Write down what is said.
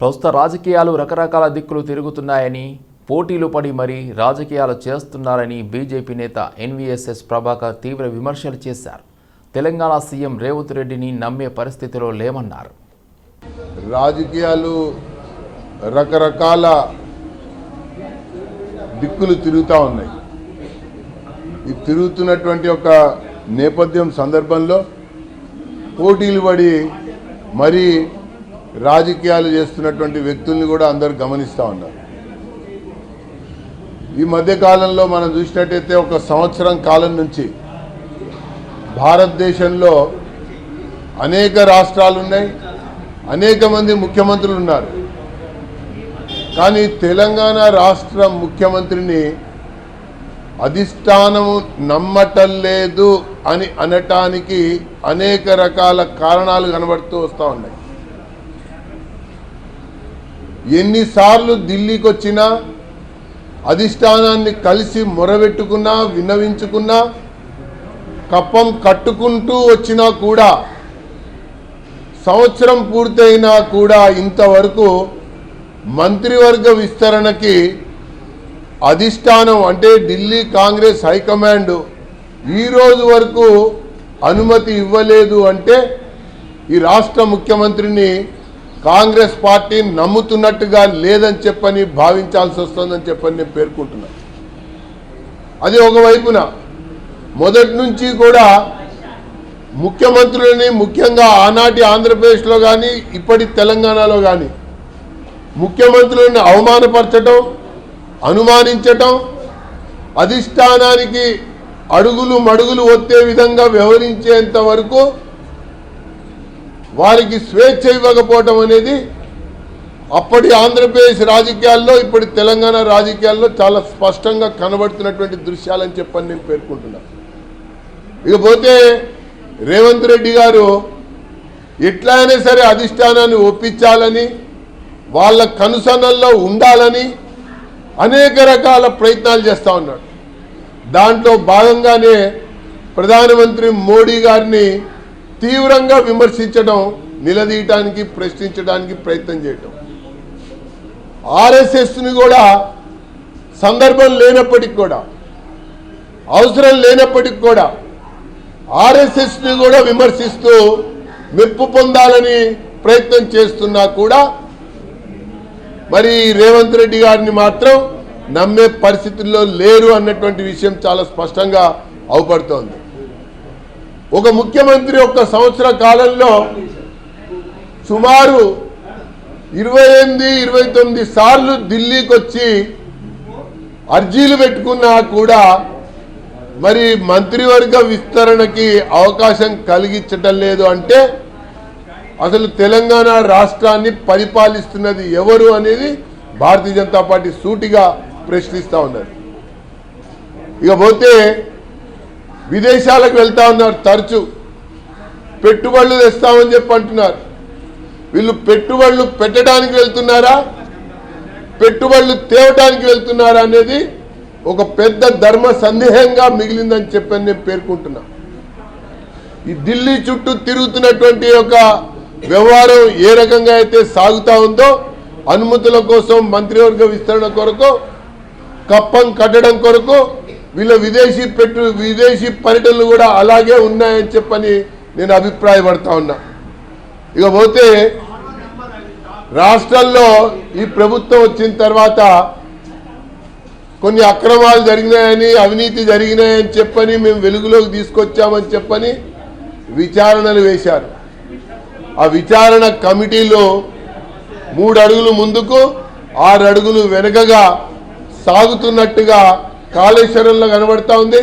ప్రస్తుత రాజకీయాలు రకరకాల దిక్కులు తిరుగుతున్నాయని పోటీలు పడి మరీ రాజకీయాలు చేస్తున్నారని బీజేపీ నేత ఎన్వీఎస్ఎస్ ప్రభాకర్ తీవ్ర విమర్శలు చేశారు. తెలంగాణ సీఎం రేవంత్ రెడ్డిని నమ్మే పరిస్థితిలో లేమన్నారు. రాజకీయాలు రకరకాల దిక్కులు తిరుగుతూ ఉన్నాయి. ఈ తిరుగుతున్నటువంటి ఒక నేపథ్యం సందర్భంలో పోటీలు పడి మరీ రాజకీయాలు చేస్తున్నటువంటి వ్యక్తుల్ని కూడా అందరు గమనిస్తూ ఉన్నారు. ఈ మధ్య కాలంలో మనం చూసినట్టయితే ఒక సంవత్సరం కాలం నుంచి భారతదేశంలో అనేక రాష్ట్రాలు ఉన్నాయి అనేక మంది ముఖ్యమంత్రులు ఉన్నారు. కానీ తెలంగాణ రాష్ట్ర ముఖ్యమంత్రిని అధిష్టానము నమ్మటం లేదు అని అనటానికి అనేక రకాల కారణాలు కనబడుతూ వస్తూ ఉన్నాయి. ఎన్నిసార్లు ఢిల్లీకి వచ్చినా అధిష్టానాన్ని కలిసి మొరబెట్టుకున్నా విన్నవించుకున్నా కప్పం కట్టుకుంటూ వచ్చినా కూడా సంవత్సరం పూర్తయినా కూడా ఇంతవరకు మంత్రివర్గ విస్తరణకి అధిష్టానం అంటే ఢిల్లీ కాంగ్రెస్ హైకమాండ్ ఈరోజు వరకు అనుమతి ఇవ్వలేదు అంటే ఈ రాష్ట్ర ముఖ్యమంత్రిని కాంగ్రెస్ పార్టీ నమ్ముతున్నట్టుగా లేదని చెప్పని భావించాల్సి వస్తుందని చెప్పని నేను పేర్కొంటున్నాను అది ఒకవైపున మొదటి నుంచి కూడా ముఖ్యమంత్రులని ముఖ్యంగా ఆనాటి ఆంధ్రప్రదేశ్లో కానీ ఇప్పటి తెలంగాణలో కానీ ముఖ్యమంత్రులను అవమానపరచటం అనుమానించటం అధిష్టానానికి అడుగులు మడుగులు ఒత్తే విధంగా వ్యవహరించేంత వరకు వారికి స్వేచ్ఛ ఇవ్వకపోవటం అనేది అప్పటి ఆంధ్రప్రదేశ్ రాజకీయాల్లో ఇప్పటి తెలంగాణ రాజకీయాల్లో చాలా స్పష్టంగా కనబడుతున్నటువంటి దృశ్యాలని చెప్పని నేను పేర్కొంటున్నా. ఇకపోతే రేవంత్ రెడ్డి గారు ఎట్లా అయినా సరే అధిష్టానాన్ని ఒప్పించాలని వాళ్ళ కనుసన్నల్లో ఉండాలని అనేక రకాల ప్రయత్నాలు చేస్తూ ఉన్నాడు. దాంట్లో భాగంగానే ప్రధానమంత్రి మోడీ గారిని తీవ్రంగా విమర్శించడం నిలదీయటానికి ప్రశ్నించడానికి ప్రయత్నం చేయటం. ఆర్ఎస్ఎస్ని కూడా సందర్భం లేనప్పటికి కూడా అవసరం లేనప్పటికి కూడా ఆర్ఎస్ఎస్ని కూడా విమర్శిస్తూ మెప్పు పొందాలని ప్రయత్నం చేస్తున్నా కూడా మరి రేవంత్ రెడ్డి గారిని మాత్రం నమ్మే పరిస్థితుల్లో లేరు అన్నటువంటి విషయం చాలా స్పష్టంగా అవుపడుతోంది. ఒక ముఖ్యమంత్రి ఒక్క సంవత్సర కాలంలో సుమారు ఇరవై ఎనిమిది ఇరవై తొమ్మిది సార్లు ఢిల్లీకి వచ్చి అర్జీలు పెట్టుకున్నా కూడా మరి మంత్రివర్గ విస్తరణకి అవకాశం కలిగించటం లేదు అంటే అసలు తెలంగాణ రాష్ట్రాన్ని పరిపాలిస్తున్నది ఎవరు అనేది భారతీయ జనతా పార్టీ సూటిగా ప్రశ్నిస్తూ ఉన్నారు ఇకపోతే విదేశాలకు వెళ్తా ఉన్నారు తరచు. పెట్టుబడులు తెస్తామని చెప్పి అంటున్నారు. వీళ్ళు పెట్టుబడులు పెట్టడానికి వెళ్తున్నారా? పెట్టుబడులు తేవటానికి వెళ్తున్నారా అనేది ఒక పెద్ద ధర్మ సందేహంగా మిగిలిందని చెప్పని నేను పేర్కొంటున్నా. ఈ ఢిల్లీ చుట్టూ తిరుగుతున్నటువంటి ఒక వ్యవహారం ఏ రకంగా అయితే సాగుతూ ఉందో అనుమతుల కోసం మంత్రివర్గ విస్తరణ కొరకు కప్పం కట్టడం కొరకు వీళ్ళ విదేశీ పెట్టు విదేశీ పర్యటనలు కూడా అలాగే ఉన్నాయని చెప్పని నేను అభిప్రాయపడతా ఉన్నా. ఇక పోతే రాష్ట్రాల్లో ఈ ప్రభుత్వం వచ్చిన తర్వాత కొన్ని అక్రమాలు జరిగినాయని అవినీతి జరిగినాయని చెప్పని మేము వెలుగులోకి తీసుకొచ్చామని చెప్పని విచారణలు వేశారు. ఆ విచారణ కమిటీలో మూడు అడుగులు ముందుకు ఆరు అడుగులు వెనుకగా సాగుతున్నట్టుగా కాళేశ్వరంలో కనబడతా ఉంది.